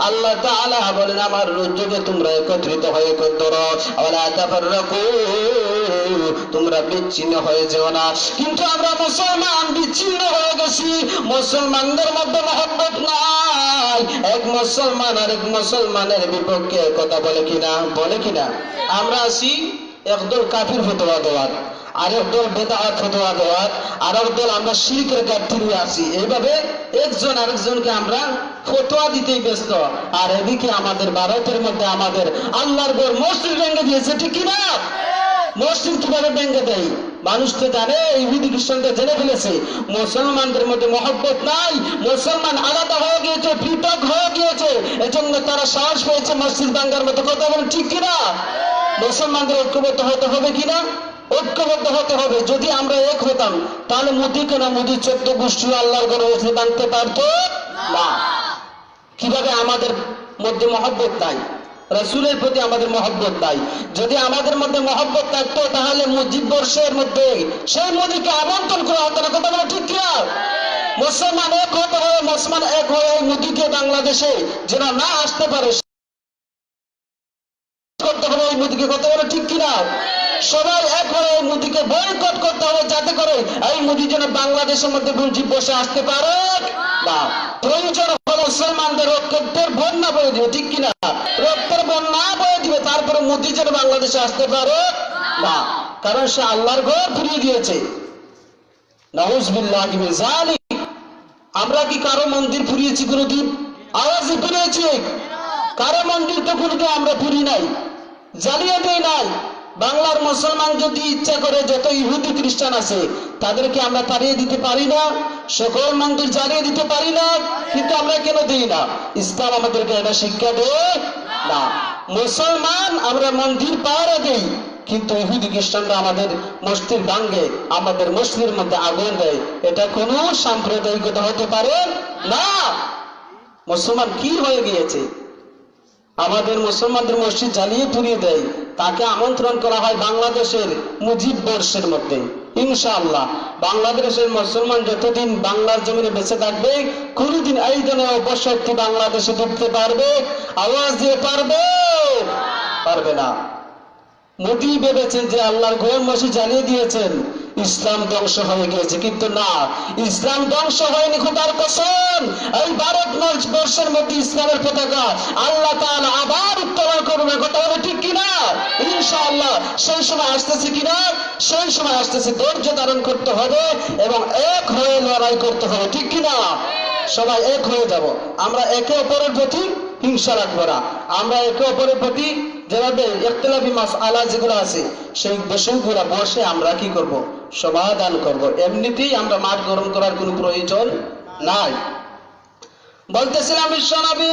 আল্লাহ তাআলা বলেন, আমার রজ্জুকে তোমরা একত্রিত হয়ে তাফাররাকু তোমরা বিচ্ছিন্ন হয়ে যেও না। কিন্তু আমরা মুসলমান বিচ্ছিন্ন হয়ে গেছি। মুসলমানদের মধ্যে মহব্বত নাই। এক মুসলমান আর এক মুসলমানের বিপক্ষে কথা বলে কিনা? বলে কিনা? আমরা আছি একদল কাফির ফতোয়া দেওয়ার আরেক দল বেদাত ফতোয়া দেওয়ার আরেক দল আমরা শিরকের গাঠি আছি। এইভাবে একজন আরেকজনকে আমরা ফতোয়া দিতেই ব্যস্ত। আর এদিকে আমাদের ভারতের মধ্যে আমাদের আল্লাহর ঘর মসজিদ ভেঙে দিয়েছে, ঠিক কিনা? মসজিদ কীভাবে ভেঙে দেয়? মানুষ তো জানে ইহুদি খ্রিস্টানদের জেনে ফেলেছে। মুসলমানদের মধ্যে মহব্বত নাই, মুসলমান আলাদা হয়ে গিয়েছে, পৃথক হয়ে গিয়েছে। এজন্য তারা সাহস পেয়েছে মসজিদ ভাঙ্গার মতো কথা বলেন, ঠিক কিনা? মুসলমানদের ঐক্যবদ্ধ হতে হবে কিনা? ঐক্যবদ্ধ হতে হবে। যদি আমরা এক হতাম, তাহলে মোদি কেন? মোদি চোদ্দ গোষ্ঠী আল্লাহর ঘরে ওষুধ আনতে পারতো না। কীভাবে আমাদের মধ্যে মহব্বত নাই? রসুলের প্রতি আমাদের মহব্বত নাই। যদি আমাদের মধ্যে মহব্বত থাকতো, তাহলে মুজিব বর্ষের মধ্যে সেই মোদীকে আমন্ত্রণ করা হতো না। কথা বলে ঠিক কিনা? মুসলমান এক হতে হবে মুসলমান এক হয়ে মোদীকে বাংলাদেশে যেন না আসতে পারে করতে হবে এই মোদীকে কথা বলে ঠিক কিনা? সবাই এক হয়ে এই মোদীকে বয়কট করতে হবে যাতে করে এই মোদী যেন বাংলাদেশের মধ্যে মুজিব বসে আসতে পারে। না প্রয়োজন হলো মুসলমানদের রক্তের বন্যা বয়ে দিবে, ঠিক কিনা? রক্তের বন্যা বয়ে দিবে, তারপরে মোদী যেন বাংলাদেশে আসতে পারে। না কারণ সে আল্লাহর ঘর ফিরিয়ে দিয়েছে। আমরা কি কারও মন্দির ফুরিয়েছি কোনোদিন? আওয়াজে ফুরিয়েছি। কারও মন্দির তো কোনোদিন আমরা ফুরি নাই। জ্বালিয়ে দেই নাই। বাংলার মুসলমান যদি ইচ্ছা করে যত ইহুদি খ্রিস্টান আছে, তাদেরকে আমরা তাড়িয়ে দিতে পারি না, সকল মন্দির জ্বালিয়ে দিতে পারি না, কিন্তু আমরা কেন দিই না? ইসলাম আমাদেরকে এটা শিক্ষা দেয় না, মুসলমান আমরা মন্দির পাহারা দেই, কিন্তু ইহুদি খ্রিস্টানরা আমাদের মসজিদ ভাঙ্গে আমাদের মসজিদের মধ্যে আগুন দেয়। এটা কোনো সাম্প্রদায়িকতা হতে পারে না। মুসলমান কি হয়ে গিয়েছে? আমাদের মুসলমানদের মসজিদ জ্বালিয়ে পুড়িয়ে দেয়। তাকে আমন্ত্রণ করা হয় বাংলাদেশের মুজিব বর্ষের মধ্যে। ইনশাআল্লাহ, বাংলাদেশের মুসলমান যতদিন বাংলার জমিনে বেঁচে থাকবে, কোনদিন এই জন্য অবসরটি বাংলাদেশে ঢুকতে পারবে, আওয়াজ দিয়ে পারবে পারবে না। মোদি ভেবেছেন যে আল্লাহর ঘর মসজিদ জ্বালিয়ে দিয়েছেন, ইসলাম ধ্বংস হয়ে গিয়েছে। কিন্তু না, ইসলাম ধ্বংস হয়নি খোদার কসম। এই ভারত বর্ষের মধ্যে ইসলামের পতাকা আল্লাহ তাআলা আবার উত্তোলন করবে কথা বলে ঠিক কিনা? ইনশাআল্লাহ, সেই সময় আসতেছে কিনা? সেই সময় আসতেছে। ধৈর্য ধারণ করতে হবে এবং এক হয়ে লড়াই করতে হবে। ঠিক কিনা? সবাই এক হয়ে যাব। আমরা একে অপরের প্রতি হিংসা রাখব না। আমরা একে অপরের প্রতি যেভাবে ইখতলাফি মাস আলা যেগুলো আছে, সেই বিষয়গুলো বসে আমরা কি করব? সমাধান করব। এমনিতেই আমরা মাঠ গরম করার কোনো প্রয়োজন নাই। বলতেছিলাম বিশ্বনবী